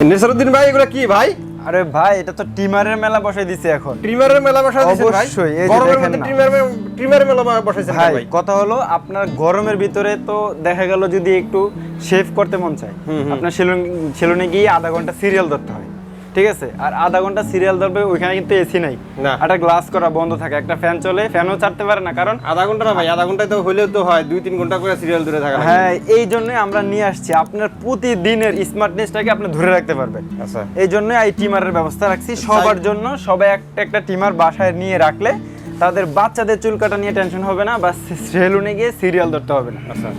নেসারুদ্দিন ভাই এগুলো কি ভাই? আরে ভাই এটা তো টিমারের মেলা বসাই দিছে এখন। ট্রিমারের মেলা বসাই দিছে ভাই? অবশ্যই, এই দেখেন না। ট্রিমারের ট্রিমারের মেলা বসাইছেন ভাই কথা হলো আপনার গরমের ভিতরে তো দেখা গেল যদি একটু শেভ করতে মন চায়। আপনার সেলুন সেলুনে গিয়ে আধা ঘণ্টা সিরিয়াল ধরতে হয়। ঠিক আছে? আর আধা ঘণ্টা সিরিয়াল ধরবে ওইখানে কিন্তু এসি নাই। একটা গ্লাস করা বন্ধ থাকে একটা ফ্যান চলে ফ্যানও চাটতে পারে না কারণ আধা ঘণ্টা না ভাই আধা ঘন্টায় তো হলেও তো হয় দুই তিন ঘণ্টা করে সিরিয়াল ধরে থাকা হ্যাঁ এই জন্যই আমরা নিয়ে আসছি। আপনার প্রতিদিনের স্মার্টনেসটাকে আপনি ধরে রাখতে পারবেন। আচ্ছা। এই জন্যই এই টিমারের ব্যবস্থা রাখছি। সবার জন্য সবাই একটা একটা টিমার বাসায় নিয়ে রাখলে তাদের বাচ্চাদের চুল কাটা নিয়ে টেনশন হবে না বা সেলুনে গিয়ে সিরিয়াল ধরতে হবে না। আচ্ছা।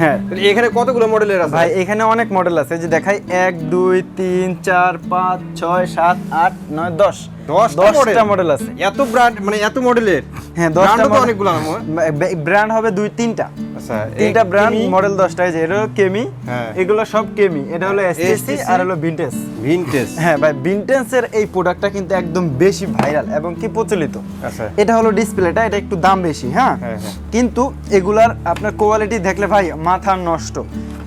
হ্যাঁ। এখানে কতগুলো মডেলের আছে? ভাই এখানে অনেক মডেল আছে। যে দেখাই এক দুই তিন চার পাঁচ ছয় সাত আট নয় দশ। দশটা দশটা মডেল আছে। এত ব্র্যান্ড মানে এত মডেলের হ্যাঁ দশটা তো অনেকগুলো ব্র্যান্ড হবে দুই তিনটা। আচ্ছা তিনটা এই ব্র্যান্ড কিমি, মডেল দশটা যে এটা হলো কেমি হ্যাঁ। এগুলো সব কেমি এটা হলো এসটিসি আর হলো ভিনটেজ ভিনটেজ হ্যাঁ ভাই ভিনটেন্সের এই প্রোডাক্টটা কিন্তু একদম বেশি ভাইরাল এবং কি প্রচলিত। আচ্ছা। এটা হলো ডিসপ্লেটা এটা একটু দাম বেশি হ্যাঁ? হ্যাঁ, হ্যাঁ। কিন্তু এগুলার আপনার কোয়ালিটি দেখলে ভাই মাথা নষ্ট।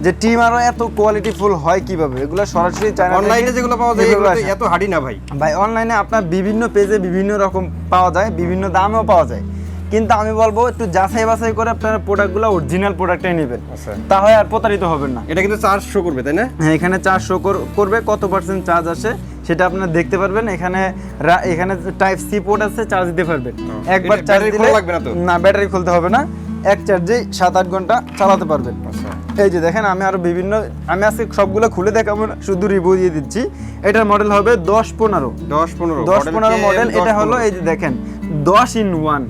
যে টিম আরও এত কোয়ালিটি ফুল হয় কীভাবে? এগুলো সরাসরি চায়না অনলাইনে যেগুলো পাওয়া যায় এগুলো এত হাডি না ভাই। ভাই অনলাইনে আপনার বিভিন্ন পেজে বিভিন্ন রকম পাওয়া যায় বিভিন্ন দামেও পাওয়া যায়। কিন্তু আমি বলব একটু যাচাই বাছাই করে আপনারা প্রোডাক্টগুলো অরিজিনাল প্রোডাক্টটাই নেবেন। আচ্ছা। তাহলে আর প্রতারিত হবেন না। এটা কিন্তু চার্জ শো করবে তাই না? হ্যাঁ এখানে চার্জ শো করবে কত পার্সেন্ট চার্জ আসে সেটা আপনারা দেখতে পারবেন। এখানে এখানে টাইপ সি পোর্ট আছে চার্জ দিতে পারবেন। একবার চার্জ দিলে লাগবে না তো? না ব্যাটারি খুলতে হবে না। এক চার্জে সাত আট ঘণ্টা চালাতে পারবেন। আচ্ছা। এই যে দেখেন আমি আরও বিভিন্ন আমি আজকে সবগুলো খুলে দেখাবো না শুধু রিভিউ দিয়ে দিচ্ছি। এটার মডেল হবে দশ পনেরো। দশ পনেরো। দশ পনেরো মডেল এটা হলো এই যে দেখেন দশ ইন ওয়ান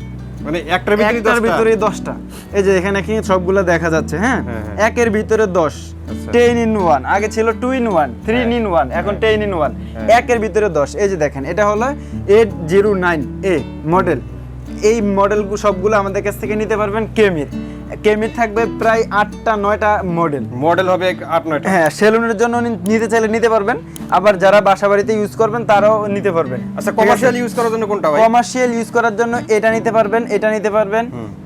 মানে একটার ভিতরে একটার ভিতরে দশটা। এই যে এখানে কি সবগুলো দেখা যাচ্ছে হ্যাঁ? হ্যাঁ, হ্যাঁ। একের ভিতরে দশ। আচ্ছা। টেন ইন ওয়ান আগে ছিল two in one three in one এখন টেন ইন ওয়ান হ্যাঁ। একের ভিতরে দশ। এই যে দেখেন এটা হলো eight zero nine A model এই মডেল সবগুলো আমাদের কাছ থেকে নিতে পারবেন কেমির কেমির থাকবে প্রায় আটটা নয়টা মডেল মডেল হবে আট নয়টা। হ্যাঁ সেলুনের জন্য নিতে চাইলে নিতে পারবেন। আবার যারা বাসা বাড়িতে ইউজ করবেন তারাও নিতে পারবেন। আচ্ছা কমার্শিয়াল ইউজ করার জন্য কোনটা ভাই? কমার্শিয়াল ইউজ করার জন্য এটা নিতে পারবেন এটা নিতে পারবেন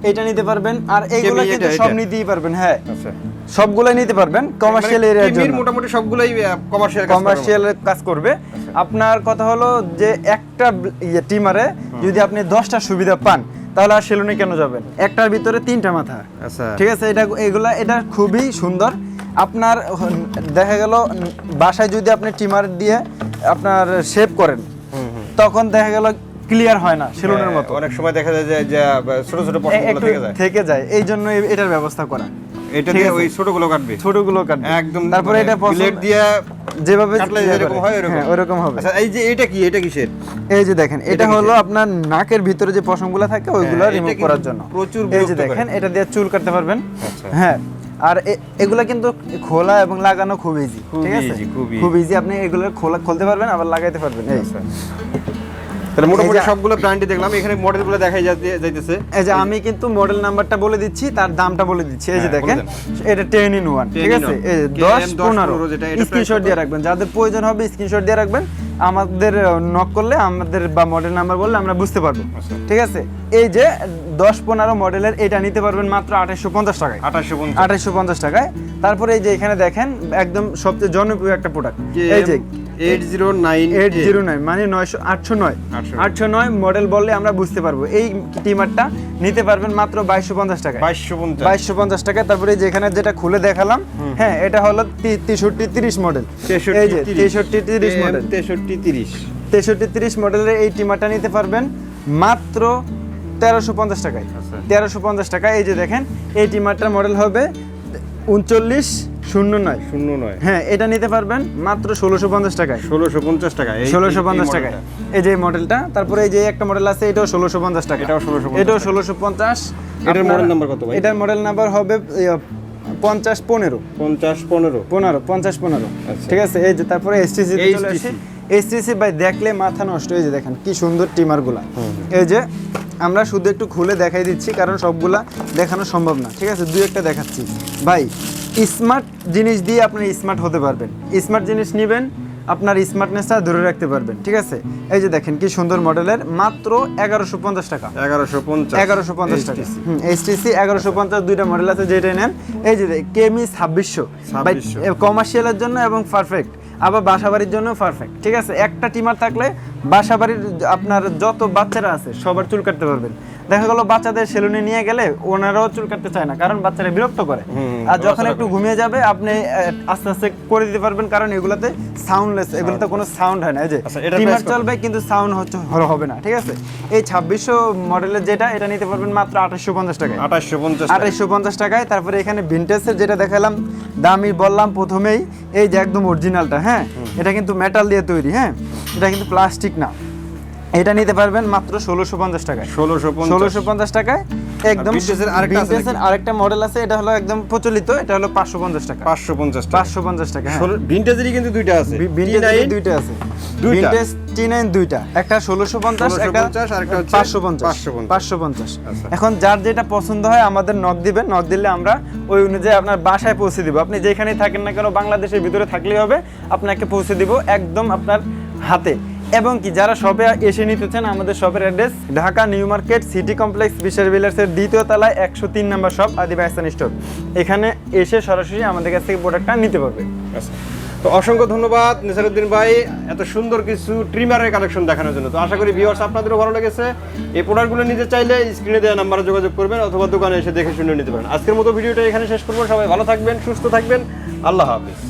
এটা নিতে পারবেন আর এইগুলো কিন্তু সব নিতেই পারবেন হ্যাঁ। আচ্ছা। সবগুলাই নিতে পারবেন কমার্শিয়াল এরিয়ার টিভির জন্য। মোটামুটি সবগুলোই কমার্শিয়াল কমার্শিয়াল কাজ করবে। আচ্ছা। আপনার কথা হলো যে একটা ইয়ে টিমারে যদি আপনি দশটা সুবিধা পান তাহলে আর সেলুনে কেন যাবেন? একটার ভিতরে তিনটা মাথা। আচ্ছা। ঠিক আছে এটা এগুলা এটা খুবই সুন্দর। আপনার দেখা গেল বাসায় যদি আপনি টিমার দিয়ে আপনার শেভ করেন তখন দেখা গেল ক্লিয়ার হয় না সেলুনের হ্যাঁ, মতো। অনেক সময় দেখা যায় যে ছোট ছোট পশমগুলো থেকে যায়। থেকে যায় এই জন্য এটার ব্যবস্থা করা। এটা দিয়ে। ওই ছোটগুলো কাটবে। ছোটগুলো কাটবে। একদম তারপরে এটা প্লেট পছন্দ দিয়ে যেভাবে ইয়ে যেরকম হয় ওরকম। হ্যাঁ, ওরকম হবে। আচ্ছা এই যে এটা কি? এটা কিসের? এই যে দেখেন এটা হলো আপনার নাকের ভিতরে যে পশমগুলো থাকে ওইগুলো হ্যাঁ, রিমুভ করার জন্য। প্রচুর এই যে দেখেন এটা দিয়ে চুল কাটতে পারবেন। আচ্ছা। হ্যাঁ আর এগুলা কিন্তু খোলা এবং লাগানো খুব ইজি ঠিক আছে? খুব ইজি আপনি এগুলো খোলা খুলতে পারবেন আবার লাগাইতে পারবেন। এই তাহলে মোটামুটি সবগুলো ব্র্যান্ডই দেখলাম এখানে মডেলগুলো দেখাই যাইতেছে। এই যে আমি কিন্তু মডেল নাম্বারটা বলে দিচ্ছি তার দামটা বলে দিচ্ছি। এই যে হ্যাঁ, দেখেন এটা টেন ইন ওয়ান 10 ঠিক আছে? এই যে 10 পনেরো পনেরো যেটা, এটা স্ক্রিনশট দিয়ে রাখবেন। যাদের প্রয়োজন হবে স্ক্রিনশট দিয়ে রাখবেন। আমাদের নক করলে আমাদের বা মডেল নাম্বার বললে আমরা বুঝতে পারব। আচ্ছা। ঠিক আছে? এই যে দশ পনেরো মডেলের এটা নিতে পারবেন মাত্র আঠাশশো পঞ্চাশ টাকায়। আঠাশশো পঞ্চাশ। টাকায়। তারপরে এই যে এখানে দেখেন একদম সবচেয়ে জনপ্রিয় একটা প্রোডাক্ট এই যে মানে নয়শো আটশো নয়। আটশো নয়। মডেল বললে আমরা বুঝতে পারব। এই টিমারটা নিতে পারবেন মাত্র বাইশশো পঞ্চাশ টাকায়। বাইশশো পঞ্চাশ। টাকা তারপরে যেখানে যেটা খুলে দেখালাম হ্যাঁ এটা হলো তেষট্টি তিরিশ মডেল এই যে তেষট্টি তিরিশ মডেল তেষট্টি তিরিশ। তেষট্টি তিরিশ মডেলের এই টিমারটা নিতে পারবেন মাত্র তেরোশো পঞ্চাশ টাকায়। আচ্ছা। তেরোশো পঞ্চাশ টাকা এই যে দেখেন এই টিমারটার মডেল হবে উনচল্লিশ শূন্য নয়। শূন্য নয়। হ্যাঁ এটা নিতে পারবেন মাত্র ষোলোশো পঞ্চাশ টাকায়। ষোলোশো পঞ্চাশ টাকা এই- ষোলোশো পঞ্চাশ টাকায়। এই যে মডেলটা তারপরে এই যে একটা মডেল আছে এটাও ষোলোশো পঞ্চাশ টাকা। এটাও 1650 এটাও ষোলোশো পঞ্চাশ। এটার model number কত এটার মডেল নাম্বার হবে ইয়ে, পঞ্চাশ পনেরো। পঞ্চাশ পনেরো। পনেরো পঞ্চাশ পনেরো। আচ্ছা। ঠিক আছে এই যে তারপরে এসটিসি চলে আসি। এসটিসি ভাই দেখলে মাথা নষ্ট। হয়ে যে দেখেন কি সুন্দর টিমারগুলা। এই যে আমরা শুধু একটু খুলে দেখাই দিচ্ছি কারণ সবগুলা দেখানো সম্ভব না। ঠিক আছে দুই একটা দেখাচ্ছি। ভাই স্মার্ট জিনিস দিয়ে আপনি স্মার্ট হতে পারবেন। স্মার্ট জিনিস নেবেন আপনার স্মার্টনেসটা ধরে রাখতে পারবেন ঠিক আছে? এই যে দেখেন কি সুন্দর মডেলের মাত্র এগারোশো পঞ্চাশ টাকা। এগারোশো পঞ্চাশ। এগারোশো পঞ্চাশ টাকা। এইচটিসি এগারোশো পঞ্চাশ দুইটা মডেল আছে যেটাই নেন। এই যে কেমি ছাব্বিশশো। কমার্শিয়ালের জন্য এবং পারফেক্ট আবার বাসাবাড়ির জন্য পারফেক্ট ঠিক আছে? একটা টিমার থাকলে বাসাবাড়ির আপনার যত বাচ্চারা আছে সবার চুল কাটতে পারবেন। দেখা গেলো বাচ্চাদের সেলুনে নিয়ে গেলে ওনারাও চুল কাটতে চায় না কারণ বাচ্চারা বিরক্ত করে। আর যখন একটু ঘুমিয়ে যাবে আপনি আস্তে আস্তে করে দিতে পারবেন কারণ এগুলাতে সাউন্ডলেস এগুলোতে কোনো সাউন্ড হয় না। যে আচ্ছা, এটার টিমার চলবে কিন্তু সাউন্ড হচ্ছে হবে না ঠিক আছে? এই ছাব্বিশশো মডেলের যেটা এটা নিতে পারবেন মাত্র আঠাশশো পঞ্চাশ টাকায়। আঠাশশো পঞ্চাশ আঠাইশশো পঞ্চাশ টাকায় তারপরে এখানে ভিনটেজের যেটা দেখালাম দামি বললাম প্রথমেই এই যে একদম অরিজিনালটা হ্যাঁ? এটা কিন্তু মেটাল দিয়ে তৈরি হ্যাঁ? এটা কিন্তু প্লাস্টিক না। এটা নিতে পারবেন মাত্র ষোলোশো পঞ্চাশ টাকায়। ষোলোশো ষোলোশো পঞ্চাশ টাকায় একদম আরেকটা মডেল আছে এটা হলো একদম প্রচলিত এটা হলো পাঁচশো পঞ্চাশ টাকা। পাঁচশো পঞ্চাশ পাঁচশো পঞ্চাশ টাকা হ্যাঁ। ভিন্টেজেরই কিন্তু দুইটা আছে। ভিনটেজ T9 দুইটা আছে। ভিনটেজ টি নাইন দুইটা। একটা ষোলোশো পঞ্চাশ একটা 1650 আর একটা হচ্ছে পাঁচশো পঞ্চাশ। পাঁচশো পঞ্চাশ। এখন যার যেটা পছন্দ হয় আমাদের নক দিবেন নক দিলে আমরা ওই অনুযায়ী আপনার বাসায় পৌঁছে দিব। আপনি যেখানেই থাকেন না কেন বাংলাদেশের ভিতরে থাকলেই হবে আপনাকে পৌঁছে দিব। একদম আপনার হাতে। এবং কি, যারা শপে এসে নিতে চান, আমাদের শপের address, Dhaka new market, city complex Bishal বিলার্সের দ্বিতীয় তলায় একশো তিন নম্বর শপ আদিবা হাসান স্টোর। এখানে এসে সরাসরি আমাদের কাছ থেকে প্রোডাক্টটা নিতে পারবে। তো অসংখ্য ধন্যবাদ নিসারুদ্দিন ভাই, এত সুন্দর কিছু ট্রিমারের কালেকশন দেখানোর জন্য। তো আশা করি ভিউয়ার্স আপনাদেরও ভালো লেগেছে। এই প্রোডাক্টগুলো নিতে চাইলে স্ক্রিনে দেওয়া নাম্বারে যোগাযোগ করবেন অথবা দোকানে এসে দেখে শুনে নিতে পারেন। আজকের মতো ভিডিওটা এখানে শেষ করব। সবাই ভালো থাকবেন, সুস্থ থাকবেন। আল্লাহ হাফিজ।